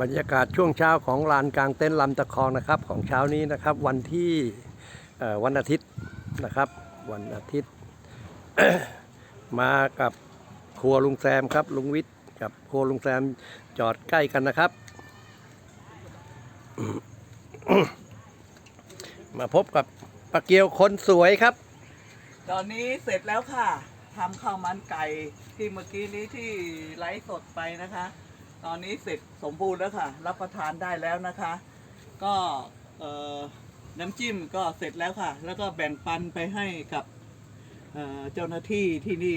บรรยากาศช่วงเช้าของลานกลางเต็นท์ลำตะคองนะครับ ของเช้านี้นะครับ วันที่วันอาทิตย์นะครับ วันอาทิตย์ มากับครัวลุงแซมครับลุงวิทย์กับครัวลุงแซมจอดใกล้กันนะครับ มาพบกับปะเกียวคนสวยครับ ตอนนี้เสร็จแล้วค่ะทำข้าวมันไก่ที่เมื่อกี้นี้ที่ไลฟ์สดไปนะคะ ตอนนี้เสร็จสมบูรณ์แล้วค่ะ รับประทานได้แล้วนะคะ ก็เอ่อน้ำจิ้มก็เสร็จแล้วค่ะ แล้วก็แบ่งปันไปให้กับเอ่อเจ้าหน้าที่ที่นี่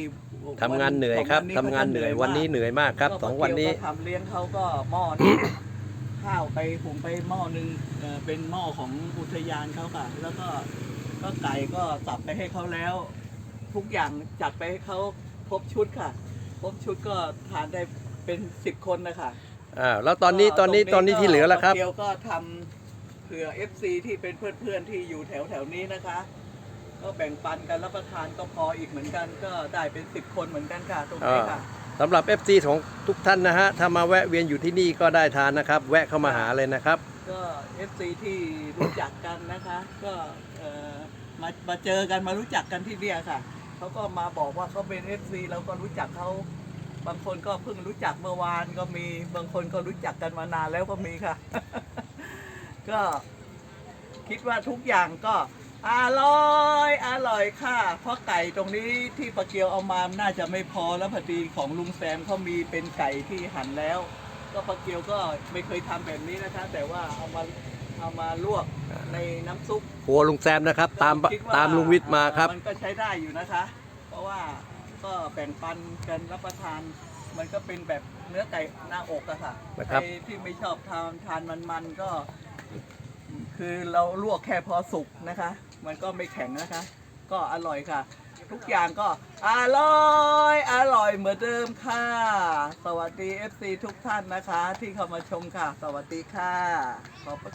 ทำงานเหนื่อยครับวัทำงานเหนื่อยขาจะวันนี้เหนื่อยมากครับก็สองวันนี้ป้าเกียวก็ทำเลี้ยงเขาก็หม้อหนึงข้าวไปหุงไปหม้อหนึงเอ่อเป็นหม้อของอุทยานเขาค่ะ แล้วก็ก็ไก่ก็สับไปให้เขาแล้ว ทุกอย่างจัดไปให้เขาครบชุดค่ะครบชุดก็ทานได้ เป็นสิบคนนะคะอ่าแล้วตอนนี้ตอนนี้ตอนนี้ที่เหลือแล้วครับ เดียวก็ทำเผื่อ FC ที่เป็นเพื่อนๆที่อยู่แถวแถวๆนี้นะคะ ก็แบ่งปันกันรับประทานก็พออีกเหมือนกัน ก็ได้เป็นสิบคนเหมือนกันค่ะตรงนี้ค่ะ สำหรับ FC ของทุกท่านนะฮะ ถ้ามาแวะเวียนอยู่ที่นี่ก็ได้ทานนะครับ แวะเข้ามาหาเลยนะครับ ก็ FC ที่รู้จักกันนะคะ ก็เอ่อมามาเจอกันมารู้จักกันที่เนี่ยค่ะเขาก็มาบอกว่าเขาเป็น FC เราก็รู้จักเขา บางคนก็เพิ่งรู้จักเมื่อวานก็มีบางคนก็รู้จักกันมานานแล้วก็มีค่ะ ก็คิดว่าทุกอย่างก็อร่อยอร่อยค่ะ เพราะไก่ตรงนี้ที่ปะเกียวเอามาน่าจะไม่พอแล้วพอดีของลุงแซมเขามีเป็นไก่ที่หั่นแล้ว ก็ปลาเกียวก็ไม่เคยทำแบบนี้นะคะ แต่ว่าเอามาเอามาลวกในน้ำซุปครัวลุงแซมนะครับ ตามก็คิดว่ตามลุงวิทย์มาครับ มันก็ใช้ได้อยู่นะคะ เพราะว่า ก็แบ่งปันกันรับประทาน มันก็เป็นแบบเนื้อไก่หน้าอกอะค่ะนะครับ ใครที่ไม่ชอบทานทานมันๆก็ คือเราลวกแค่พอสุกนะคะ มันก็ไม่แข็งนะคะ ก็อร่อยค่ะ ทุกอย่างก็อร่อย อร่อยเหมือนเดิมค่ะ สวัสดี FC ทุกท่านนะคะ ที่เข้ามาชมค่ะ สวัสดีค่ะ ขอบพระ